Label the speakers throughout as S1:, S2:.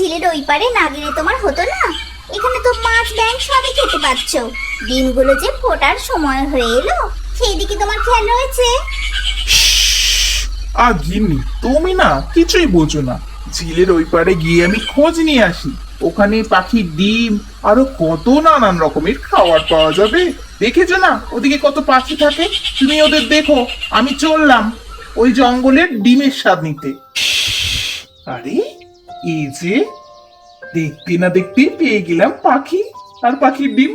S1: ঝিলের ওই পারে না গেলে তোমার হতো না? এখানে তো মাছ ব্যাং সবই খেতে পাচ্ছ। ডিমগুলো যে ফোটার সময় হয়ে এলো সেই দিকে তোমার খেয়াল রয়েছে?
S2: আর গিন্নি তুমি না কিছুই বোঝো না ঝিলের ওই পারে গিয়ে আমি খোঁজ নিয়ে আসি ওখানে পাখির ডিম আরও কত নানান রকমের খাবার পাওয়া যাবে দেখেছ না ওদিকে কত পাখি থাকে তুমি ওদের দেখো আমি চললাম ওই জঙ্গলের ডিমের স্বাদ নিতে আরে এই যে, দেখতে না দেখতে পেয়ে গেলাম পাখি আর পাখির ডিম।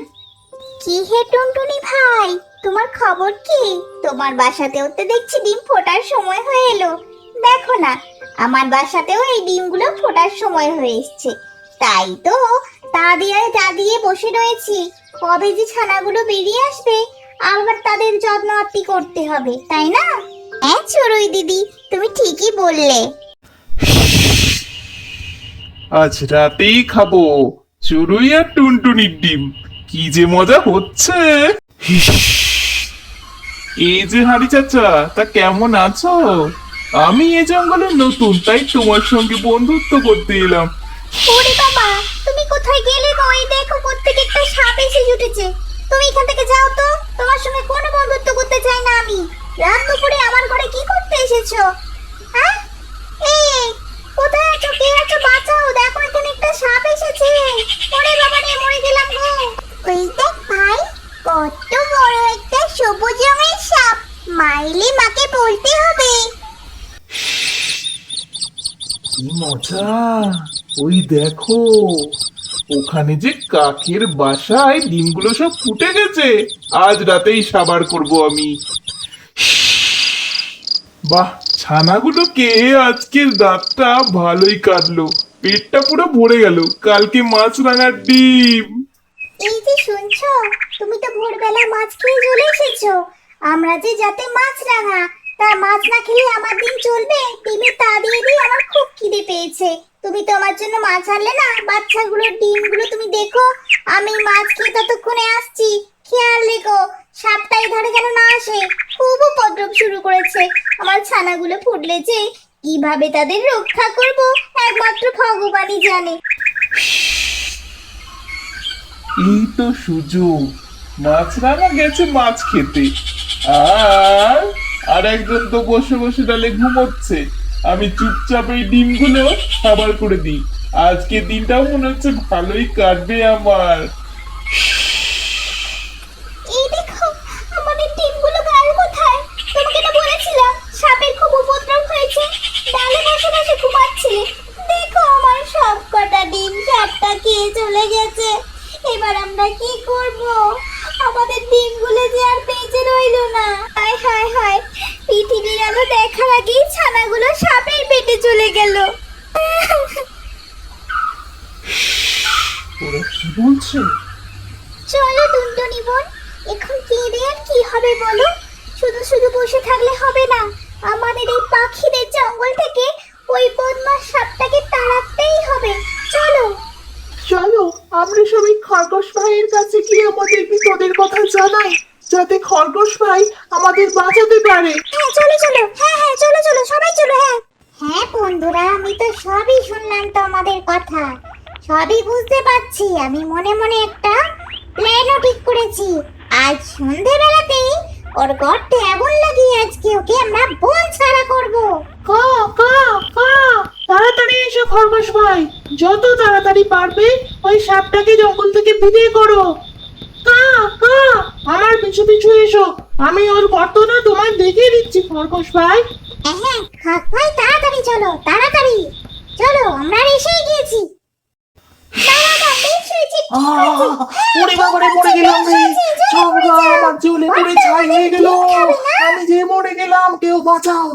S1: কি হে টুনটুনি ভাই, তোমার খবর কি? তোমার বাসাতেও তো দেখছি ডিম ফোটার সময় হয়ে এলো। দেখো না, আমার বাসাতেও এই ডিমগুলো ফোটার সময় হয়ে এসছে। তাই তো তা দিয়ে তা দিয়ে বসে রয়েছি। কবে যে ছানাগুলো বেরিয়ে আসবে, আবার তাদের যত্ন আত্তি করতে হবে, তাই না? হ্যাঁ চড়ুই দিদি, তুমি ঠিকই বললে।
S2: আজ রাতেই খাব। চড়ুই আর টুনটুনির ডিম। কি যে মজা হচ্ছে। এই যে হাড়ি চাচা, তা কেমন আছো? আমি এ জঙ্গলের নতুন, তাই তোমার সঙ্গে বন্ধুত্ব করতে এলাম।
S1: ওরে বাবা, তুমি কোথায় গেলে গো? ওই দেখ কত বড় একটা সবুজ রঙের সাপ। মাইলে মাকে বলতে হবে।
S2: মজা? ওই দেখো, ওখানে যে কাকের বাসায় ডিমগুলো সব ফুটে গেছে। আজ রাতেই সাবার করব আমি। বাহ, ছানাগুলো কে? আজকের দাঁতটা ভালোই কাটলো। পেটটা পুরো ভরে গেল। কালকে মাছ রাঙার ডিম।
S1: এই যে শুনছো, তুমি তো ভোরবেলা মাছ খেয়ে চলে এসেছ। আমরা যে যাতে মাছ রাঙা, তা মাছ না খেলে আমার দিন চলবে? ডিমে তা দিয়ে দিয়ে আমার খুব খিদে পেয়েছে। তুমি তো আমার জন্য মাছ আনলে না? বাচ্চাগুলোর ডিমগুলো তুমি দেখো, আমি মাছ খেয়ে ততক্ষণে আসছি। খেয়াল রেখো সাপটাই ধারে যেন না আসে। খুব উপদ্রব শুরু করেছে। আমার ছানাগুলো ফুটলে যে, কীভাবে তাদের রক্ষা করব? একমাত্র ভগবানই জানে।
S2: এই তো সুযোগ। মাছ রাঙা গেছে মাছ খেতে। আর আর একজন তো বসে বসে ডালে ঘুমোচ্ছে। আমি চুপচাপ এই ডিমগুলো খাবার করে দিই। আজকে দিনটাও মনে হচ্ছে ভালোই কাটবে আমার।
S1: সব ডিম খেয়ে চলে গেছে। এবার আমরা কি করব? আমাদের ডিমগুলো যে আর বেঁচে রইল না। হায় হায় হায় পৃথিবীর আলো দেখার আগেই ছানাগুলো সাপের পেটে চলে গেল।
S2: ওরা কি বলছে?
S1: চলো টুনটুনি বোন এখন কেঁদে আর কি হবে বলো? শুধু শুধু বসে থাকলে হবে না। আমাদের এই পাখিদের জঙ্গল থেকে ওই বদমাস সাপটাকে তাড়াতেই হবে চলো
S3: চলো আমরা সবাই খরগোশ ভাইয়ের কাছে গিয়ে আমাদের বিপদের কথা জানাই যাতে খরগোশ ভাই আমাদের বাঁচাতে পারে।
S1: হ্যাঁ চলো চলো। হ্যাঁ হ্যাঁ চলো চলো সবাই চলো হ্যাঁ। হ্যাঁ বন্ধুরা আমি তো সবই শুনলাম তো আমাদের কথা। সবই বুঝতে পারছি আমি মনে মনে একটা প্ল্যানও ঠিক করেছি। আজ সন্ধেবেলাতেই ওর গর্তে আগুন লাগিয়ে আজকে ওকে আমরা বন ছাড়া করব।
S3: কা কা কা। তাড়াতাড়ি এসো খরগোশ ভাই। যত তাড়াতাড়ি পারবে ওই সাপটাকে জঙ্গল থেকে বিদায় করো। কা কা আমার পিছু পিছু এসো। আমি ওর গর্তটা তোমায় দেখিয়ে দিচ্ছি খরগোশ ভাই।
S1: হ্যাঁ ভাই তাড়াতাড়ি চলো তাড়াতাড়ি। চলো আমরা এসেই গিয়েছি। দাঁড়া, দাঁড়া, বেশ হয়েছে, ঠিক হয়েছে।
S3: আহ, ওরে বাবারে মরে গেলাম রে। সবরা আমার জ্বলে পুড়ে ছাই হয়ে গেল। আমি যে মরে গেলাম কেউ বাঁচাও।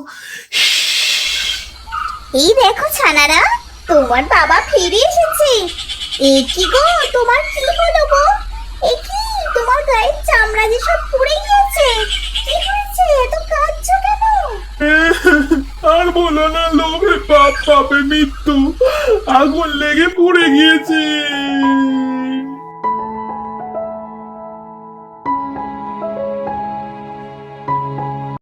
S1: এই দেখো ছানারা তোমার বাবা ফিরে এসেছে। এ কি গো তোমার কি হলো গো? এ কি তোমার গায়ের চামড়া যে সব পুড়ে গিয়েছে, কি হয়েছে? এত কাঁদছো কেন?
S2: আর বলো না, লোভে পাপ পাপে মৃত্যু। আগুন লেগে পুড়ে গিয়ে